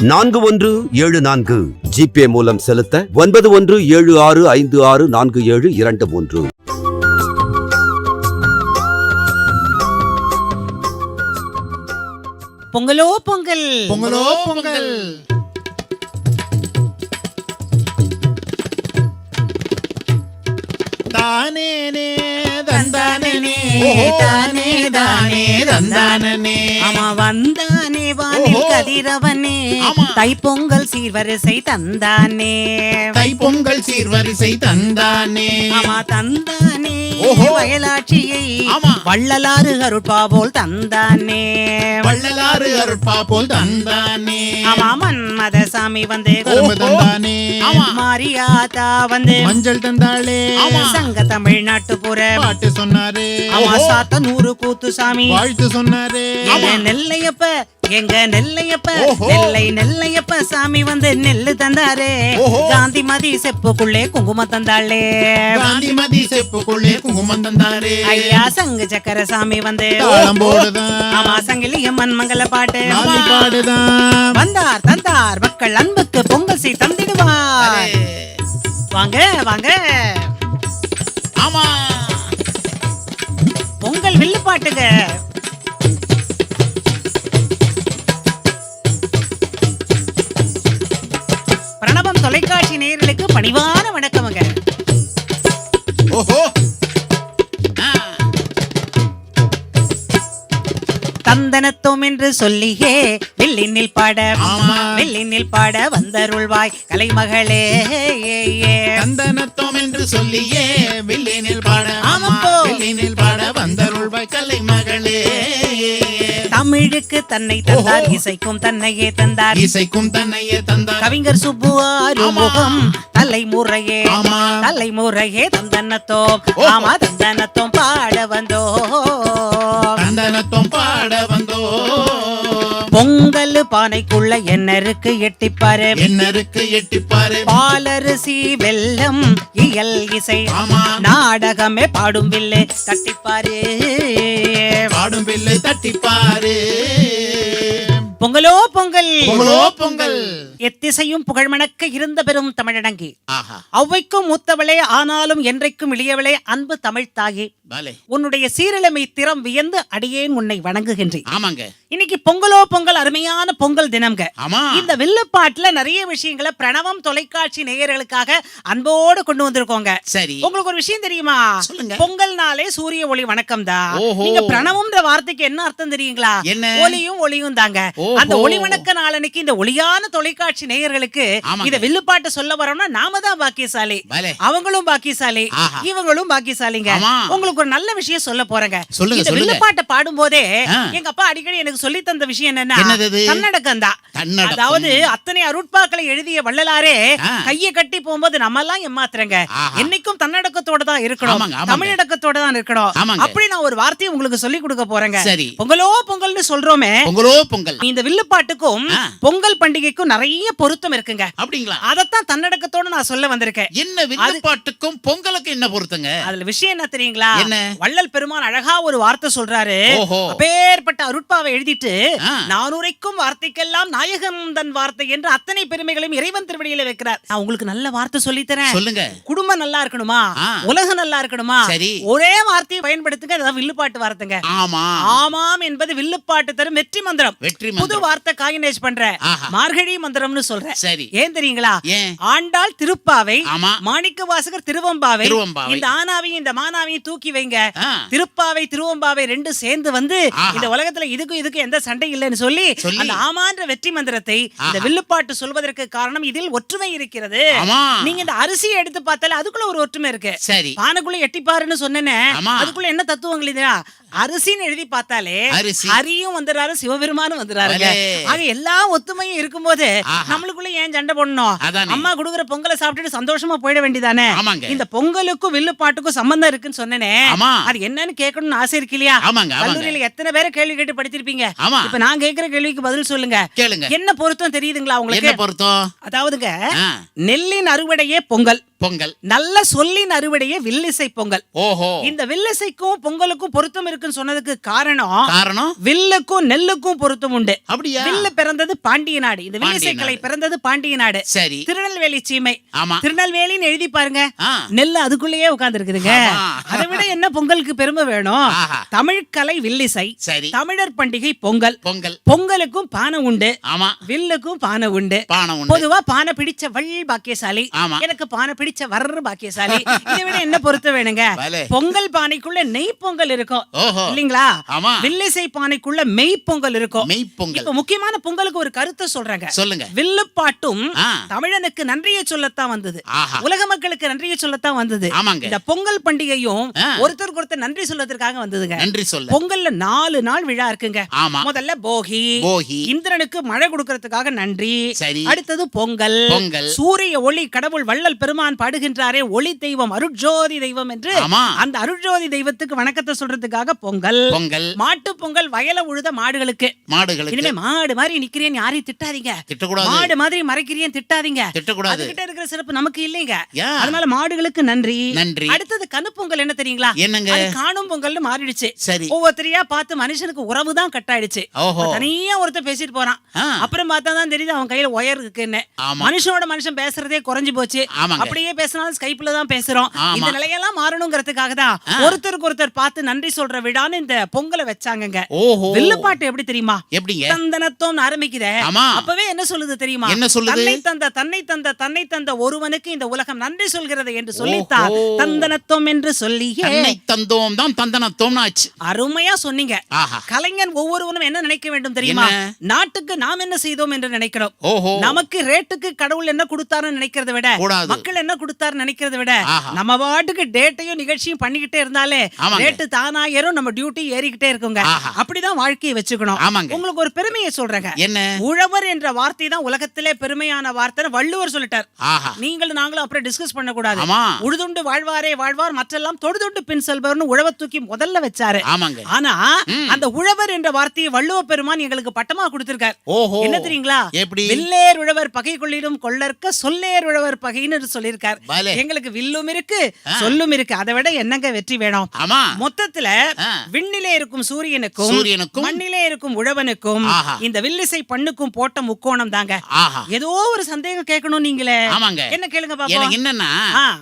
நான்கு ஒன்று ஏழு நான்கு. ஜிபே மூலம் செலுத்த ஒன்பது ஒன்று ஏழு ஆறு ஐந்து ஆறு நான்கு ஏழு இரண்டு மூன்று. பொங்கலோ பொங்கல். பொங்கலோ பொங்கல். தானேனே. தானே தானே தந்தானே ஆமா வந்தானே வானில். கதிரவனே. தைப்பொங்கல் சீர்வரிசை தந்தானே. தை பொங்கல் சீர்வரிசை தந்தானே. ஆமா தந்தானே. வயலாட்சியை. வள்ளலாறு அருட்பா போல் தந்தானே. வள்ளலாறு அருட்பா போல் தந்தானே. ஆமா மன்மத சாமி வந்து தந்தானே. மாரியாத்தா வந்து மஞ்சள் தந்தாளே. சங்க தமிழ்நாட்டு புற பாட்டு சொன்னாரே. ஆமா சாத்த நூறு கூத்து சாமி. வாழ்த்து சொன்னாரே. நெல்லையப்ப எங்க நெல்லையப்ப. நெல்லை நெல்லையப்ப சாமி வந்து நெல்லு தந்தாரே. காந்திமதி செப்புக்குள்ளே குங்குமம் தந்தாளே. காந்திமதி செப்புக்குள்ளே குங்குமம் தந்தாரே. ஐயா சங்கு சக்கர சாமி வந்து. ஆமா சங்கிலியம்மன் மங்கள பாட்டு. வந்தார் தந்தார் மக்கள் அன்புக்கு பொங்கல் சீ தந்திடுவார். வாங்க வாங்க. ஆமா. பொங்கல் வில்லு தந்தனத்தோம் என்று சொல்லியே வில்லினில் பாட ஆமா. வில்லினில் பாட வந்தருள்வாய் கலைமகளே தந்தனத்தோம் என்று சொல்லியே வில்லினில் பாட ஆமா ஆமாப்போ. வில்லினில் பாட வந்தருள்வாய் கலை மகளே தமிழுக்கு தன்னை தந்தார். இசைக்கும் தன்னையே தந்தார் இசைக்கும் தன்னையே தந்தார் கவிஞர் சுப்பு ஆறுமுகம் தலைமுறையே. தலைமுறையே தந்தனத்தோம். ஆமா தந்தனத்தோம் பாட வந்தோ தந்தனத்தோம் பாட வந்தோ பொங்கல் பானைக்குள்ள என்ன இருக்கு எட்டிப்பாரு? என்னருக்கு எட்டிப்பாரு? பாலரிசி வெல்லம் இயல் இசை. நாடகமே பாடும் வில்லு தட்டிப்பாரு பாடும் பிள்ளை தட்டிப்பாரு பொங்கலோ பொங்கல். பொங்கலோ பொங்கல். எத்திசையும் புகழ்மணக்க இருந்த பெரும் தமிழடங்கி. அவ்வைக்கும் மூத்தவளே ஆனாலும் என்றைக்கும் இளையவளே அன்பு தமிழ் தாயே. உன்னுடைய சீரழமை திறம் வியந்து அடியேன் உன்னை வணங்குகின்றேன். ஆமாங்க. இன்னைக்கு பொங்கலோ பொங்கல் அருமையான பொங்கல் தினம்ங்க. இந்த வில்லுப்பாட்டுல நிறைய விஷயங்களை பிரணவம் தொலைக்காட்சி நேயர்களுக்காக அன்போடு கொண்டு வந்திருக்கோங்க. சரி. உங்களுக்கு ஒரு விஷயம் தெரியுமா? சொல்லுங்க. பொங்கல் நாளே சூரிய ஒளி வணக்கம் தான். நீங்க பிரணவம்ன்ற வார்த்தைக்கு என்ன அர்த்தம் தெரியுங்களா? ஒளியும் ஒளியும் தாங்க. அந்த ஒளி வணக்க நாளன்னைக்கு இந்த ஒளியான தொலைக்காட்சி நேயர்களுக்கு. இத வில்லுப்பாட்டு சொல்ல வரோம்னா நாம தான் பாக்கியசாலி அவங்களும் பாக்கியசாலி. இவங்களும் பாக்கியசாலிங்க. உங்களுக்கு ஒரு நல்ல விஷயம் சொல்ல போறேங்க இந்த. வில்லுப்பாட்டை பாடும்போதே ஆ. எங்க அப்பா அடிக்கடி எனக்கு சொல்லி தந்த விஷயம் என்னன்னா? தன்னடக்கம் தான். அதாவது அத்தனை அருட்பாக்களை எழுதிய வள்ளலாரே. கையை கட்டி போகும்போது நம்ம எல்லாம் ஏமாத்துறங்க. என்னைக்கும் தன்னடக்கத்தோட தான் இருக்கணும். தமிழடக்கத்தோட தான் இருக்கணும். அப்படி நான் ஒரு வார்த்தையை உங்களுக்கு சொல்லி கொடுக்க போறேங்க. பொங்கலோ பொங்கல்னு சொல்றோமே பொங்கலோ பொங்கல் இந்த வில்லுப்பாட்டுக்கும். பொங்கல் பண்டிகைக்கும் நிறைய பொருத்தம் இருக்குங்க. அப்படிங்களா? அதத்தான் தன்னடக்கத்தோட நான் சொல்ல வந்திருக்கேன். என்ன வில்லுப்பாட்டுக்கும் பொங்கலுக்கும் என்ன பொறுத்துங்க அதுல விஷயம் என்ன தெரியுங்களா? என்ன? வள்ளல் பெருமான் அழகா ஒரு வார்த்தை சொல்றாரு. அப்பேற்பட்ட அருட்பாவை எழுதிட்டு. நானுரைக்கும் வார்த்தைக்கெல்லாம் நாயகன் தன் வார்த்தை என்று அத்தனை பெருமைகளையும் இறைவன் திருவடியில வைக்கிறார். நான் உங்களுக்கு நல்ல வார்த்தை சொல்லித் தரேன். சொல்லுங்க. குடும்பம் நல்லா இருக்கணுமா. உலகம் நல்லா இருக்கணுமா? சரி. ஒரே வார்த்தையை பயன்படுத்துங்க வில்லுப்பாட்டு வார்த்தைங்க. ஆமா. ஆமாம் என்பது வில்லுப்பாட்டு தரும் வெற்றி மந்திரம். வெற்றி புது வார்த்தை காயினேஜ் பண்ற ஆஹா. மார்கழி மந்திரம்னு சொல்றேன் சரி ஏன் தெரியுங்களா ஆண்டாள் திருப்பாவை. மாணிக்க வாசகர் திருவம்பாவை. இந்த ஆனாவையும் இந்த மானாவையும் தூக்கி வைங்க. திருப்பாவை திருவம்பாவை ரெண்டும் சேர்ந்து வந்து. இந்த உலகத்துல இதுக்கும் இதுக்கும் எந்த சண்டை இல்லைன்னு சொல்லி. அந்த ஆமான்ற வெற்றி மந்திரத்தை இந்த. வில்லுப்பாட்டு சொல்வதற்கு காரணம் இதில் ஒற்றுமை இருக்கிறது நீங்க இந்த அரிசியை எடுத்து பார்த்தாலே அதுக்குள்ள ஒரு ஒற்றுமை இருக்கு சரி பானைக்குள்ள எட்டிப்பாருன்னு சொன்னேனே ஆமா. அதுக்குள்ள என்ன தத்துவங்கள் இதுனா அரிசின்னு எழுதி பார்த்தாலே. அரியும் வந்துறாரு சிவபெருமானும் வந்துறாரு பலே. ஆக எல்லா ஒத்துமையும் இருக்கும்போது. நம்மளுக்குள்ள ஏன் சண்டை போடணும். அம்மா குடுக்குற பொங்கலை சாப்பிட்டுட்டு சந்தோஷமா போயிட வேண்டியதானே. இந்த பொங்கலுக்கும் வில்லு பாட்டுக்கும் சம்பந்தம் இருக்குன்னு சொன்னேனே. அது என்னன்னு கேட்கணும்னு ஆசை இருக்கு இல்லையா. கல்லூரியில எத்தனை பேரை கேள்வி கேட்டு படிச்சிருப்பீங்க ஆமா. இப்ப நான் கேக்குற கேள்விக்கு பதில் சொல்லுங்க என்ன பொருத்தம் தெரியுதுங்களா உங்களுக்கு பொருத்தம் அதாவதுங்க நெல்லின் அறுவடையே பொங்கல் பொங்கல். நல்ல சொல்லின் அறுவடையே வில்லிசை பொங்கல். ஓஹோ. இந்த வில்லிசைக்கும் பொங்கலுக்கும் பொருத்தம் இருக்குன்னு சொன்னதுக்கு காரணம் காரணம்? வில்லுக்கும் நெல்லுக்கும் பொருத்தம் உண்டு. அப்படியா? வில்லு பிறந்தது பாண்டிய நாடு. இந்த வில்லிசை கலை. பிறந்தது பாண்டிய நாடு. சரி. திருநெல்வேலி சீமை. ஆமா. திருநெல்வேலின்னு எழுதி பாருங்க. நெல் அதுக்குள்ளேயே உட்கார்ந்து இருக்குதுங்க. அதை விட என்ன பொங்கலுக்கு பெருமை வேணும். தமிழ் கலை வில்லிசை. சரி. தமிழர் பண்டிகை பொங்கல். பொங்கல். பொங்கலுக்கும் பானை உண்டு. ஆமா. வில்லுக்கும் பானை உண்டு. பானை உண்டு. பொதுவா பானை பிடிச்ச வள் பாக்கியசாலி. ஆமா. எனக்கு பானை பிடிச்ச வர்ற பாக்கியசாலி. இதை விட என்ன பொருத்த வேணுங்க. பொங்கல் பானைக்குள்ள நெய் பொங்கல் இருக்கும். இல்லீங்களா? வில்லிசை பானைக்குள்ள மெய் பொங்கல் இருக்கும். மெய் பொங்கல். இப்ப முக்கியமான பொங்கலுக்கு ஒரு கருத்தை சொல்றாங்க. சொல்லுங்க. வில்லுப்பாட்டும். தமிழனுக்கு நன்றியை சொல்லத்தான் வந்தது. உலக மக்களுக்கு நன்றியை சொல்லத்தான் வந்தது. இந்த பொங்கல் பண்டிகையும். ஒருத்தருக்கு ஒருத்தர் நன்றி சொல்லறதுக்காக வந்ததுங்க. நன்றி சொல்ல. பொங்கல்ல நாலு நாள் விழா இருக்குங்க. முதல்ல போகி போகி. இந்திரனுக்கு மழை கொடுக்கறதுக்காக நன்றி. அடுத்தது பொங்கல். பொங்கல். சூரிய ஒளி கடவுள் வள்ளல் பெருமான் பாடுகின்றாரே ஒளி தெய்வம் அருட்ஜோதி தெய்வம் என்று அந்த அருட்ஜோதி தெய்வத்துக்கு வணக்கத்தை சொல்றதுக்காக பொங்கல் பொங்கல். மாட்டு பொங்கல் வயல உழுத மாடுகளுக்கு. மாடுகளுக்கு. இனிமே மாடு மாதிரி நிக்கிறேன் யாரையும் திட்டாதீங்க. திட்டக்கூடாது. மாடு மாதிரி மறைக்கிறேன் திட்டாதீங்க. திட்டக்கூடாது. அதுகிட்ட இருக்கிற சிறப்பு நமக்கு இல்லைங்க? அதனால மாடுகளுக்கு நன்றி. நன்றி. அடுத்தது கனு பொங்கல் என்ன தெரியுங்களா? என்னங்க? காணும் பொங்கல்னு மாறிடுச்சு. சரி. ஒவ்வொருத்தரையா பார்த்து மனுஷனுக்கு உறவு தான் கட்டாயிடுச்சு. ஓஹோ. தனியா ஒருத்தர் பேசிட்டு போறான். அப்புறம் பார்த்தா தான் தெரியுது அவன் கையில ஒயர் இருக்குன்னு. மனுஷனோட மனுஷன் பேசுறதே குறைஞ்சு போச்சு. ஆமாங்க. அப்படியே பேசினாலும் ஸ்கைப்ல தான் பேசுறோம். இந்த நிலையெல்லாம் மாறணுங்கிறதுக்காக தான். ஒருத்தருக்கு ஒருத்தர் பார்த்து நன்றி சொல்ற விழான்னு இந்த பொங்கலை வச்சாங்கங்க. ஓஹோ. வில்லுப்பாட்டு எப்படி தெரியுமா? எப்படிங்க? தந்தனத்தோம் ஆரம்பிக்குதே. அப்பவே என்ன சொல்லுது தெரியுமா? என்ன சொல்லுது? தன்னை தந்த தன்னை தந்த தன்னை தந்த ஒருவனுக்கு இந்த உலகம் நன்றி சொல்கிறது என்று சொல்லித்தான். தந்தனத்தோம் என்று சொல்லியே. தன்னை தந்தோம் தான் தந்தனத்தோம்னு ஆச்சு அருமையா சொன்னீங்க. கலைஞன் ஒவ்வொருவனும் என்ன நினைக்க வேண்டும் தெரியுமா? நாட்டுக்கு நாம் என்ன செய்தோம் என்று நினைக்கிறோம். நமக்கு ரேட்டுக்கு கடவுள் என்ன கொடுத்தாருன்னு நினைக்கிறத விட மக்கள் என்ன கொடுத்தாரு நினைக்கிறத விட. நம்ம பாட்டுக்கு டேட்டையும் நிகழ்ச்சியும் பண்ணிக்கிட்டே இருந்தாலே. ரேட்டு தானா ஏறும் நம்ம டியூட்டி ஏறிக்கிட்டே இருக்குங்க. அப்படிதான் வாழ்க்கையை வச்சுக்கணும். உங்களுக்கு ஒரு பெருமையை சொல்றேங்க. என்ன? உழவர் என்ற வார்த்தை தான் உலகத்திலே பெருமையான வார்த்தை வள்ளுவர் சொல்லிட்டார். நீங்களும் நாங்களும் அப்புறம் டிஸ்கஸ் பண்ண கூடாது உழுதுண்டு வாழ்வாரே வாழ்வார் மற்றெல்லாம் தொடுதுண்டு பின் செல்பவர்னு உழவ தூக்கி முதல்ல வச்சாரு. ஆனா. அந்த உழவர் என்ற வார்த்தையை வள்ளுவ பெருமான் எங்களுக்கு பட்டமா கொடுத்திருக்கார். என்ன தெரியுங்களா? எப்படி? வில்லேர் உழவர் பகை கொள்ளிடும் கொள்ளற்க சொல்லேர் உழவர் பகைன்னு சொல்லியிருக்கார். பலே. எங்களுக்கு வில்லும் இருக்கு. சொல்லும் இருக்கு. அதை விட என்னங்க வெற்றி வேணும்? ஆமா. மொத்தத்துல. விண்ணிலே இருக்கும் சூரியனுக்கும் சூரியனுக்கும். மண்ணிலே இருக்கும் உழவனுக்கும். இந்த வில்லிசை பண்ணுக்கும் போட்ட முக்கோணம் தாங்க. ஏதோ ஒரு சந்தேகம் கேட்கணும் நீங்களே. ஆமாங்க. என்ன கேளுங்க பாப்போம். என்னன்னா.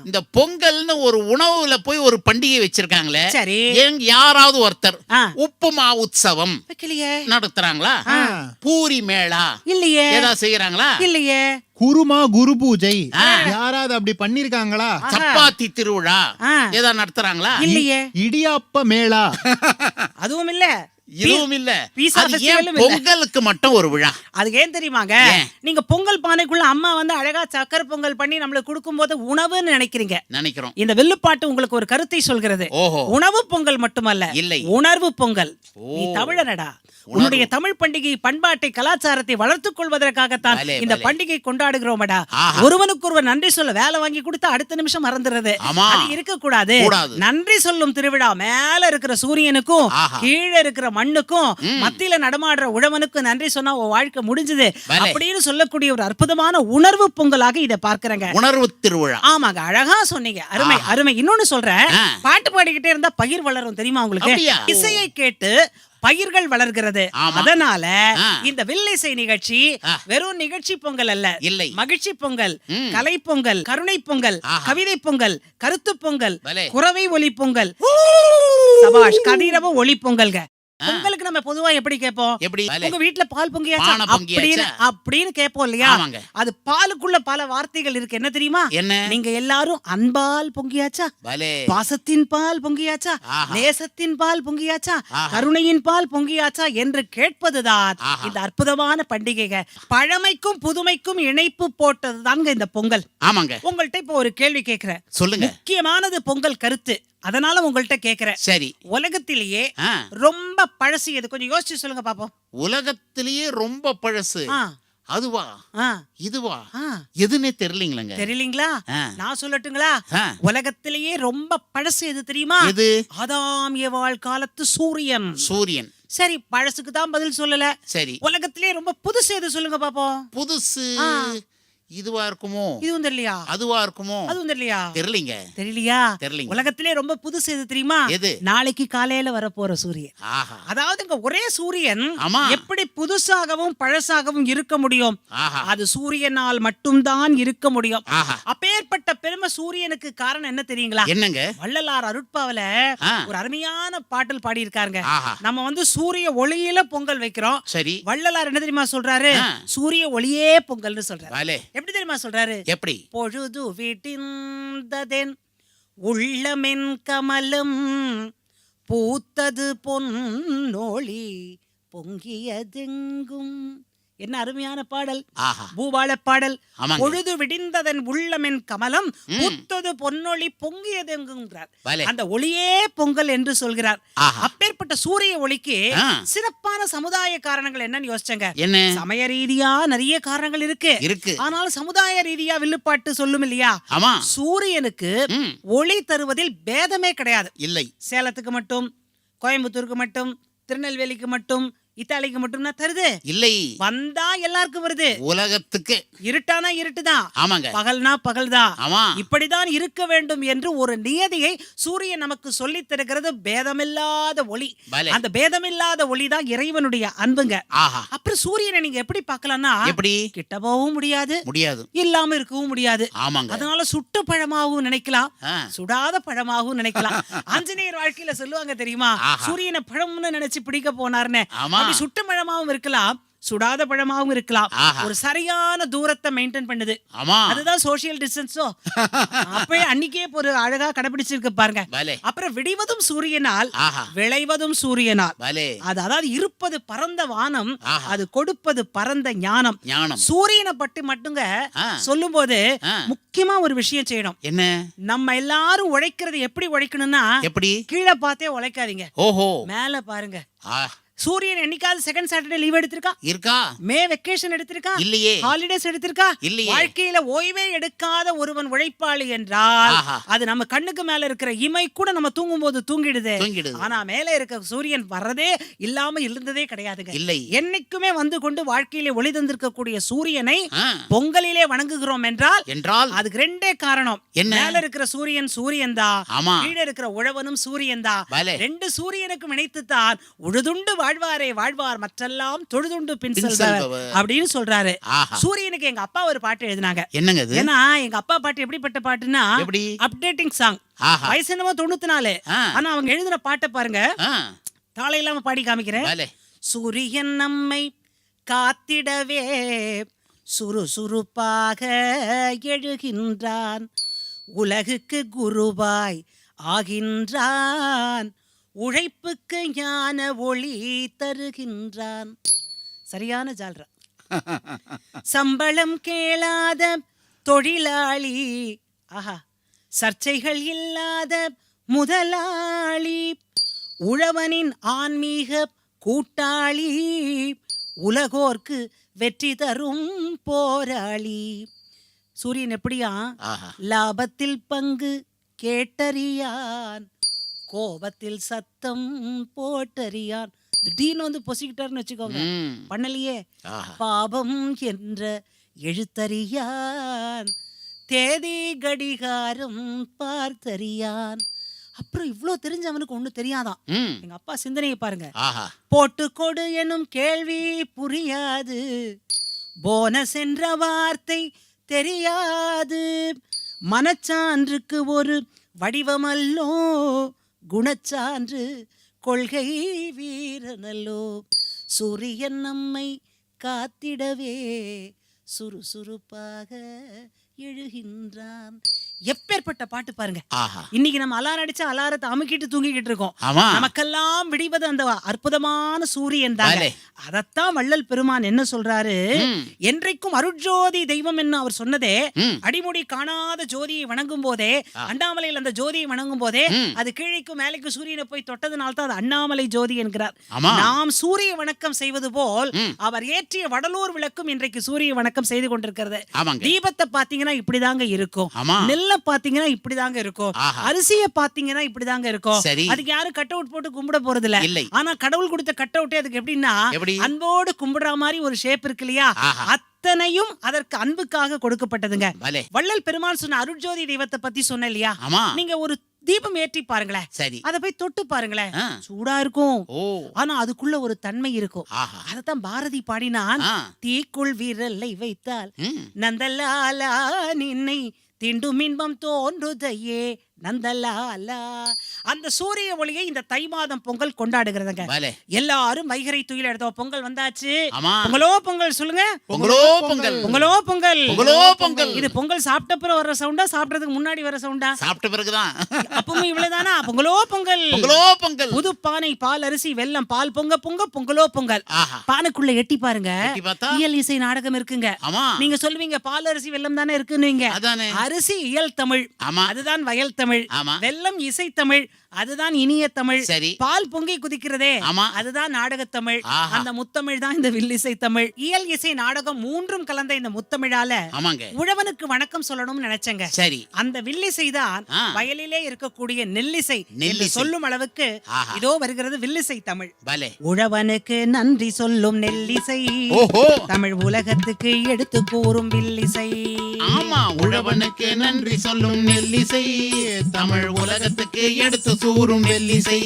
இந்த பொங்கல்னு ஒரு உணவுல போய் ஒரு பண்டிகை வச்சிருக்காங்களே. சரி. எங்க யாராவது ஒருத்தர். உப்புமா உற்சவம் நடத்துறாங்களா? பூரி மேளா? இல்லையே. ஏதாவது செய்யறாங்களா இல்லையே. குருமா குரு பூஜை. யாராவது அப்படி பண்ணிருக்காங்களா. சப்பாத்தி திருவிழா. ஏதாவது நடத்துறாங்களா? இல்லையே. இடியாப்ப மேளா. அதுவும் இல்ல. இதுவும் இல்ல. பொங்கலுக்கு மட்டும் ஒரு விழா. அது ஏன் தெரியுமாங்க? நீங்க பொங்கல் பானைக்குள்ள அம்மா வந்து அழகா சக்கரை பொங்கல் பண்ணி நம்மளுக்கு கொடுக்கும்போது உணவுன்னு நினைக்கிறீங்க. நினைக்கிறோம். இந்த வில்லுப்பாட்டு உங்களுக்கு ஒரு கருத்தை சொல்கிறது. உணவு பொங்கல் மட்டுமல்ல இல்லை. உணர்வு பொங்கல். நீ தமிழனடா. உன்னுடைய தமிழ் பண்டிகை பண்பாட்டை கலாச்சாரத்தை வளர்த்துக் கொள்வதற்காகத்தான் இந்த. பண்டிகை கொண்டாடுகிறோமடா. ஒருவனுக்கு ஒருவர் நன்றி சொல்ல வேலை வாங்கி கொடுத்து அடுத்த நிமிஷம் மறந்துடுறது. அது இருக்க கூடாது. கூடாது. நன்றி சொல்லும் திருவிழா மேல இருக்கிற சூரியனுக்கும். கீழே இருக்கிற மண்ணுக்கும். மத்தியில நடமாடுற உழவனுக்கும் நன்றி சொன்னா உன் வாழ்க்கை முடிஞ்சது. அப்படின்னு சொல்லக்கூடிய ஒரு அற்புதமான உணர்வு பொங்கலாக இதை பார்க்கிறேங்க உணர்வு திருவிழா ஆமாங்க அழகா சொன்னீங்க அருமை. அருமை இன்னொன்னு சொல்றேன். பாட்டு பாடிக்கிட்டே இருந்தா பயிர் வளரும் தெரியுமா உங்களுக்கு? இசையை கேட்டு பயிர்கள் வளர்கிறது. அதனால. இந்த வில்லிசை நிகழ்ச்சி. வெறும் நிகழ்ச்சி பொங்கல் அல்ல இல்லை மகிழ்ச்சி பொங்கல். கலை பொங்கல் கருணை பொங்கல். கவிதை பொங்கல் கருத்து பொங்கல் குறவை ஒலி பொங்கல் சபாஷ் கதிரவ ஒளி பொங்கல்ங்க பொங்கலுக்கு நம்ம பொதுவா எப்படி கேட்போம்? எப்படி. உங்க வீட்ல பால் பொங்கியாச்சா? அப்படின்னு அப்படின்னு கேட்போம் இல்லையா? அது பாலுக்குள்ள பல வார்த்தைகள் இருக்கு. என்ன தெரியுமா? என்ன? நீங்க எல்லாரும் அன்பால் பொங்கியாச்சா? பாசத்தின் பால் பொங்கியாச்சா. நேசத்தின் பால் பொங்கியாச்சா. கருணையின் பால் பொங்கியாச்சா? என்று கேட்பதுதான். இந்த அற்புதமான பண்டிகைங்க பழமைக்கும் புதுமைக்கும் இணைப்பு போட்டதுதாங்க இந்த பொங்கல். ஆமாங்க. உங்கள்ட்ட இப்போ ஒரு கேள்வி கேட்கிறேன். சொல்லுங்க. முக்கியமானது பொங்கல் கருத்து. அதனால உங்கள்கிட்ட கேக்குறேன். சரி. உலகத்திலேயே ஆ, ரொம்ப பழசு எது? கொஞ்சம் யோசிச்சு சொல்லுங்க பாப்போம். உலகத்திலேயே ரொம்ப பழசு. ஆ. அதுவா? ஆ. இதுவா? ஆ. எதுன்னே தெரியலீங்களங்க. தெரியலீங்களா? ஆ. நான் சொல்லட்டுங்களா? ஆ. உலகத்திலேயே ரொம்ப பழசு எது தெரியுமா? எது? ஆதாம் ஏவாள் காலத்து சூரியன். சூரியன். சரி பழசுக்கு தான் பதில் சொல்லல. சரி. உலகத்திலேயே ரொம்ப புதுசு எது சொல்லுங்க பாப்போம். புதுசு. ஆ. இதுவா இருக்குமோ? இதுவும் தெரியலையா அதுவா இருக்குமோ? அதுவும் தெரியலையா தெரியலீங்க. தெரியலையா? தெரியலீங்க. உலகத்திலே ரொம்ப புதுசு எது தெரியுமா? எது? நாளைக்கு காலையில வரப்போற சூரியன். ஆஹா. அதாவதுங்க ஒரே சூரியன் ஆமா. எப்படி புதுசாகவும் பழசாகவும் இருக்க முடியும்? அது சூரியனால் மட்டும்தான் இருக்க முடியும். அப்பேற்பட்ட பெருமை சூரியனுக்கு காரணம் என்ன தெரியுங்களா? என்னங்க? வள்ளலார் அருட்பாவில. ஒரு அருமையான பாட்டல் பாடி இருக்காருங்க நம்ம வந்து சூரிய ஒளியில பொங்கல் வைக்கிறோம். சரி. வள்ளலார் என்ன தெரியுமா சொல்றாரு. சூரிய ஒளியே பொங்கல்னு சொல்றாரு. எப்படி தெரியுமா சொல்றாரு? எப்படி? பொழுது விடிந்ததென் உள்ளமென் கமலம் பூத்தது பொன்னோழி பொங்கியதெங்கும் என்ன அருமையான பாடல்? பூபால பாடல். பொழுது விடிந்ததன் உள்ளமென் கமலம் பூத்தது பொன்னொளி பொங்கியதெங்குங்கிறார் வாலே. அந்த ஒளியே பொங்கல் என்று சொல்கிறார். அப்பேற்பட்ட சூரிய ஒளிக்கு. சிறப்பான சமுதாய காரணங்கள் என்னன்னு யோசிச்சங்க. சமய ரீதியா நிறைய காரணங்கள் இருக்கு. இருக்கு. ஆனால் சமுதாய ரீதியா வில்லுப்பாட்டு சொல்லும் இல்லையா? சூரியனுக்கு ஒளி தருவதில் பேதமே கிடையாது. இல்லை. சேலத்துக்கு மட்டும் கோயம்புத்தூருக்கு மட்டும் திருநெல்வேலிக்கு மட்டும் இத்தாலிக்கு மட்டும்னா தருது? இல்லை. வந்தா எல்லாருக்கும் வருது. உலகத்துக்கு. இருட்டானா இருட்டுதான் ஆமாங்க. பகல்னா பகல்தான் ஆமா. இப்படிதான் இருக்க வேண்டும் என்று ஒரு நியதியை சூரியன் நமக்கு சொல்லித் தருகிறது. பேதமில்லாத ஒளி. அந்த பேதமில்லாத ஒளி தான் இறைவனுடைய அன்புங்க. அப்புறம் சூரியனை நீங்க எப்படி பார்க்கலாம்னா எப்படி? கிட்ட போகவும் முடியாது. முடியாது. இல்லாம இருக்கவும் முடியாது. ஆமாங்க. அதனால சுட்டு பழமாகவும் நினைக்கலாம். சுடாத பழமாகவும் நினைக்கலாம். ஆஞ்சநேயர் வாழ்க்கையில சொல்லுவாங்க தெரியுமா. சூரியனை பழம்னு நினைச்சு பிடிக்க போனார்னு. அப்படி சுட்ட பழமாவும் இருக்கலாம் சுடாத பழமாவும் இருக்கலாம். ஒரு சரியான தூரத்தை மெயின்டைன் பண்ணுது. ஆமா. அதுதான் சோஷியல் டிஸ்டன்ஸோ அப்பயே அன்னைக்கே ஒரு அழகா கடைபிடிச்சிருக்கு பாருங்க. அப்புறம் விடிவதும் சூரியனால் விளைவதும் சூரியனால். அது அதாவது இருப்பது பரந்த வானம். அது கொடுப்பது பரந்த ஞானம். சூரியனை பற்றி மட்டுங்க ஆ. சொல்லும்போது ஆ. முக்கியமா ஒரு விஷயம் செய்யணும். என்ன? நம்ம எல்லாரும் உழைக்கிறது எப்படி உழைக்கணும்னா எப்படி? கீழே பார்த்தே உழைக்காதீங்க. ஓஹோ. மேல பாருங்க. சூரியன் என்னைக்காவது செகண்ட் சாட்டர்டே லீவ் எடுத்திருக்கா? இருக்கா? மே வெக்கேஷன் எடுத்திருக்கா? இல்லையே. ஹாலிடேஸ் எடுத்திருக்கா? இல்லையே. வாழ்க்கையில ஓய்வே எடுக்காத ஒருவன் உழைப்பாளி என்றால். அது நம்ம கண்ணுக்கு மேல இருக்கிற இமை கூட நம்ம தூங்கும் போது தூங்கிடுது. ஆனா மேல இருக்க சூரியன் வர்றதே இல்லாம இருந்ததே கிடையாதுங்க. இல்லை. என்னைக்குமே வந்து கொண்டு வாழ்க்கையிலே ஒளி தந்திருக்கக்கூடிய சூரியனை பொங்கலிலே வணங்குகிறோம் என்றால் என்றால்? அதுக்கு ரெண்டே காரணம். என்ன? மேல இருக்கிற சூரியன் சூரியன் தான் கீழே இருக்கிற உழவனும் சூரியன் தான் ரெண்டு சூரியனுக்கும் இணைத்துத்தான் உழுதுண்டு வாழ்வாரே வாழ்வார் மற்றெல்லாம் தொழுதுண்டு பின் செல்பவர். அப்படின்னு சொல்றாரு. சூரியனுக்கு எங்க அப்பா ஒரு பாட்டு எழுதினாங்க. என்னங்க ஏன்னா எங்க அப்பா பாட்டு எப்படிப்பட்ட பாட்டுன்னா அப்டேட்டிங் சாங் வயசு என்னமோ தொண்ணூத்தி நாலு. ஆனா அவங்க எழுதின பாட்டை பாருங்க. தாளை இல்லாம பாடி காமிக்கிறேன். சூரியன் நம்மை காத்திடவே சுறுசுறுப்பாக எழுகின்றான். உலகுக்கு குருவாய் ஆகின்றான். உழைப்புக்கு ஞான ஒளி தருகின்றான். சரியான ஜால்ரா. சம்பளம் கேளாத தொழிலாளி ஆஹா சர்ச்சைகள் இல்லாத முதலாளி உழவனின் ஆன்மீக கூட்டாளி உலகோர்க்கு வெற்றி தரும் போராளி. சூரியன் எப்படியா லாபத்தில் பங்கு கேட்டறியான். கோபத்தில் சத்தம் போட்டறியான். திடீர்னு வந்து பொசிக்கிட்டாருன்னு வச்சுக்கோங்க. பண்ணலையே. பாபம் என்ற எழுத்தறியான். தேதி கடிகாரம் பார்த்தறியான். அப்புறம் இவ்ளோ தெரிஞ்ச அவனுக்கு ஒண்ணு தெரியாதான். எங்க அப்பா சிந்தனையை பாருங்க. போட்டு கொடு எனும் கேள்வி புரியாது. போனஸ் என்ற வார்த்தை தெரியாது. மனச்சான்றுக்கு ஒரு வடிவமல்லோ. குணச்சான்று கொள்கை வீரனல்லோ. சூரியன் நம்மை காத்திடவே சுறுசுறுப்பாக எழுகின்றான். எப்பேற்பட்ட பாட்டு பாருங்க இன்னைக்கு நம்ம அலாரம் அடிச்சு அலாரத்தை அமுக்கிட்டு தூங்கிக்கிட்டு இருக்கோம் நமக்கெல்லாம் விடிவது அந்த அற்புதமான சூரியன் தான். அதத்தான் வள்ளல் பெருமான் என்ன சொல்றாரு. என்றைக்கும் அருட்ஜோதி தெய்வம் என்ன அவர் சொன்னதே. அடிமுடி காணாத ஜோதியை வணங்கும் போதே அண்ணாமலையில் அந்த ஜோதியை வணங்கும் போதே. அது கீழைக்கும் மேலைக்கும் சூரியனை போய் தொட்டதுனால தான் அது அண்ணாமலை ஜோதி என்கிறார். நாம் சூரிய வணக்கம் செய்வது போல். அவர் ஏற்றிய வடலூர் விளக்கும் இன்றைக்கு சூரிய வணக்கம் செய்து கொண்டிருக்கிறது தீபத்தை பாத்தீங்கன்னா இப்படிதாங்க இருக்கும் ஆமா நெல்ல பாத்தீங்கன்னா இப்படிதாங்க இருக்கும். அரிசிய பாத்தீங்கன்னா இப்படிதாங்க இருக்கும். அதுக்கு யாரும் கட் அவுட் போட்டு கும்பிட போறது இல்ல. ஆனா கடவுள் கொடுத்த கட் அவுட்டே அதுக்கு எப்படின்னா எப்படி? அன்போடு கும்பிடுற மாதிரி ஒரு ஷேப் இருக்கு இல்லையா. அத்தனையும் அதற்கு அன்புக்காக கொடுக்கப்பட்டதுங்க வள்ளல் பெருமாள் சொன்ன அருட்ஜோதி தெய்வத்தை பத்தி சொன்ன இல்லையா நீங்க ஒரு தீபம் ஏற்றி பாருங்களேன் சரி அத போய் தொட்டு பாருங்களேன். சூடா இருக்கும் ஆனா அதுக்குள்ள ஒரு தன்மை இருக்கும் அதத்தான் பாரதி பாடினான். தீக்குள் விரலை வைத்தால். நந்தலாலா நின்னை தீண்டும் இன்பம் தோன்றுதையே. நந்தலாலா அந்த சூரிய ஒளியை இந்த தை மாதம் பொங்கல் கொண்டாடுகிறதுங்க. எல்லாரும் வைகரை துயில் எடுத்தோம் பொங்கல் வந்தாச்சு. பொங்கலோ பொங்கல் சொல்லுங்க. பொங்கலோ பொங்கல். பொங்கலோ பொங்கல். பொங்கலோ பொங்கல். இது பொங்கல் சாப்பிட்ட பிறகு வர சவுண்டா சாப்பிட்டதுக்கு முன்னாடி வர சவுண்டா சாப்பிட்ட பிறகுதான். அப்பவும் இவ்வளவுதானா? பொங்கலோ பொங்கல். பொங்கலோ பொங்கல். புது பானை பால் அரிசி வெல்லம் பால் பொங்க பொங்க பொங்கலோ பொங்கல். பானைக்குள்ள எட்டி பாருங்க? இயல் இசை நாடகம் இருக்குங்க. நீங்க சொல்லுவீங்க பால் அரிசி வெல்லம் தானே இருக்குன்னு அரிசி இயல் தமிழ். ஆமா. அதுதான் வயல் தமிழ். ஆமா. வெல்லம் இசை தமிழ் அதுதான் இனிய தமிழ். சரி. பால் பொங்கி குதிக்கிறதே. ஆமா. அதுதான் நாடகத் தமிழ். ஆஹா. அந்த முத்தமிழ் தான் இந்த வில்லிசை தமிழ். இயல் இசை நாடகம் மூன்றும் கலந்த இந்த முத்தமிழால ஆமாங்க. உழவனுக்கு வணக்கம் சொல்லணும்னு நினைச்சேங்க. சரி. அந்த வில்லிசை தான் ஆ. வயலிலே இருக்கக்கூடிய நெல்லிசை என்று நெல்லிசை. சொல்லும் அளவுக்கு ஆஹா. இதோ வருகிறது வில்லிசை தமிழ். பலே. உழவனுக்கு நன்றி சொல்லும் நெல்லிசை. ஓஹோ. தமிழ் உலகத்துக்கு எடுத்து கூறும் வில்லிசை. ஆமா உழவனுக்கு நன்றி சொல்லும் நெல்லிசை. தமிழ் உலகத்துக்கு எடுத்து சூறும் வெள்ளிசை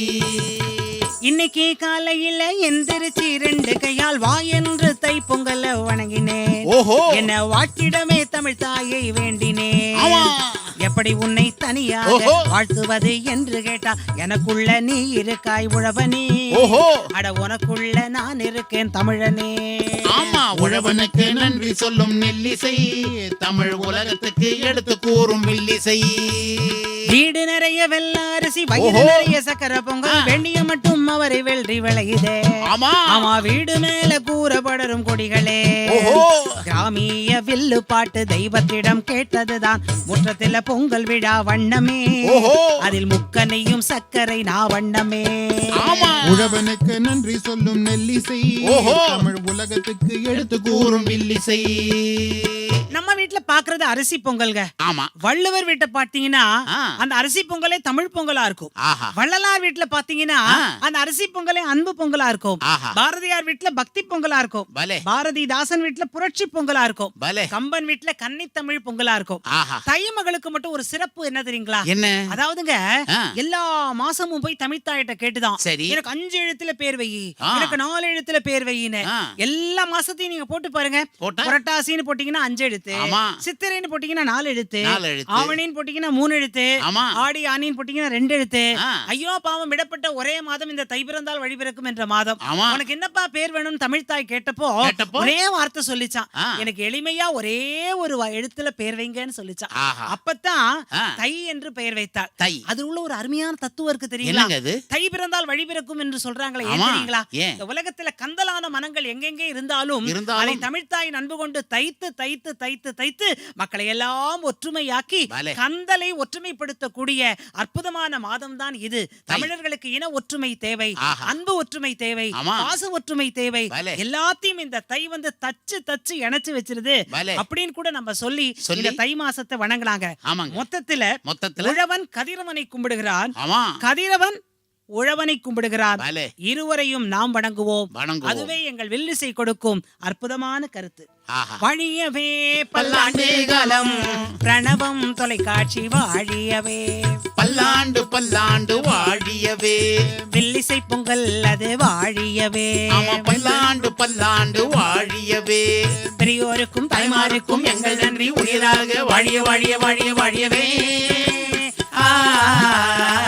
இன்னைக்கு காலையில எந்திரிச்சு ரெண்டு கையால் வா என்று தை பொங்கல வணங்கினேன். ஓஹோ. என்ன வாட்டிடமே தமிழ் தாயை வேண்டினேன். எப்படி உன்னை தனியாக ஓஹோ. வாழ்த்துவது என்று கேட்டா எனக்குள்ள நீ இருக்காய் உழவனே. ஓஹோ. அட உனக்குள்ள நான் இருக்கேன் தமிழனே. ஆமா உழவனுக்கு நன்றி சொல்லும் நெல்லிசை. தமிழ் உலகத்துக்கு எடுத்து கூறும் வில்லிசை. வீடு நிறைய வெள்ள அரிசி வயிறு. நிறைய சக்கரை பொங்கல் வெண்ணிய மட்டும் அவரை வெள்ளி விளையுதே. ஆமா. ஆமா வீடு மேல கூற படரும் கொடிகளே. ஓஹோ. கிராமிய வில்லு பாட்டு தெய்வத்திடம் கேட்டதுதான். முற்றத்தில பொங்கல் விழா வண்ணமே. அதில் முக்கனையும் சர்க்கரை நான் வண்ணமே. ஆமா. உழவனுக்கு நன்றி சொல்லும் நெல்லிசை. தமிழ் உலகத்துக்கு எடுத்து கூறும் வில்லிசை. நம்ம வீட்ல பாக்குறது அரிசி பொங்கல்ங்க. ஆமா. வள்ளுவர் வீட்டை பாத்தீங்கன்னா. அந்த அரிசி பொங்கலே தமிழ் பொங்கலா இருக்கும். ஆஹா. வள்ளலார் வீட்ல பாத்தீங்கன்னா. அந்த அரிசி பொங்கலே அன்பு பொங்கலா இருக்கும் பாரதியார் வீட்ல பக்தி பொங்கலா இருக்கும் பாரதிதாசன் வீட்ல புரட்சி பொங்கலா இருக்கும் கம்பன் வீட்ல கன்னித்தமிழ் பொங்கலா இருக்கும் தை மகளுக்கு மட்டும் ஒரு சிறப்பு என்ன தெரியுங்களா என்ன அதாவதுங்க. எல்லா மாசமும் போய் தமிழ்த்தாயிட்ட கேட்டுதான் சரி. எனக்கு அஞ்சு எழுத்துல பேர் வை. எனக்கு நாலு எழுத்துல பேர் வையின்னு. எல்லா மாசத்தையும் நீங்க போட்டு பாருங்க? புரட்டாசின்னு போட்டீங்கன்னா அஞ்சு எழுத்து. சித்திரைன்னு போட்டீங்கன்னா நாலு எழுத்து. ஆவணின்னு போட்டீங்கன்னா மூணு எழுத்து. ஆடி ஆனின்னு போட்டீங்கன்னா ரெண்டு எழுத்து. ஐயோ பாவம் விடப்பட்ட ஒரே மாதம் இந்த தை பிறந்தால் வழி பிறக்கும் என்ற மாதம். உனக்கு என்னப்பா பேர் வேணும்னு தமிழ் தாய் கேட்டப்போ? ஒரே வார்த்தை சொல்லிச்சான். எனக்கு எளிமையா ஒரே ஒரு எழுத்துல பேர் வைங்கன்னு சொல்லிச்சான் ஆ. தை என்று பெயர் வைத்தாள் தை அது உள்ள ஒரு அருமையான தத்துவம் இருக்கு தெரியுங்களா தை பிறந்தால் வழி பிறக்கும் என்று சொல்றாங்களே. தெரியுங்களா? இந்த உலகத்துல கந்தலான மனங்கள் எங்கெங்கே இருந்தாலும் அதை தமிழ்த்தாய் நண்பு கொண்டு தைத்து தைத்து தைத்து தைத்து மக்களை எல்லாம் ஒற்றுமையாக்கி. கந்தலை ஒற்றுமைப்படுத்தக்கூடிய அற்புதமான மாதம் தான் இது தமிழர்களுக்கு இன ஒற்றுமை தேவை ஆஹா. அன்பு ஒற்றுமை தேவை. பாச ஒற்றுமை தேவை. எல்லாத்தையும் இந்த தை வந்து தச்சு தச்சு இணைச்சு வச்சிருது. அப்படின்னு கூட நம்ம சொல்லி? இந்த தை மாசத்தை வணங்கலாங்க மொத்தத்துல மொத்தத்துல உழவன் கதிரவனை கும்பிடுகிறான் கதிரவன் உழவனை கும்பிடுகிறான் பலே இருவரையும் நாம் வணங்குவோம். அதுவே எங்கள் வில்லிசை கொடுக்கும் அற்புதமான கருத்து. வழியவே பல்லாண்டு காலம். பிரணவம் தொலைக்காட்சி வாழியவே. பல்லாண்டு பல்லாண்டு வாழியவே. வில்லிசை பொங்கல் அது வாழியவே. பல்லாண்டு பல்லாண்டு வாழியவே. பெரியோருக்கும் தாய்மாருக்கும் எங்கள் நன்றி. உரியதாக வாழிய வாழிய வாழிய வாழியவே. ஆ,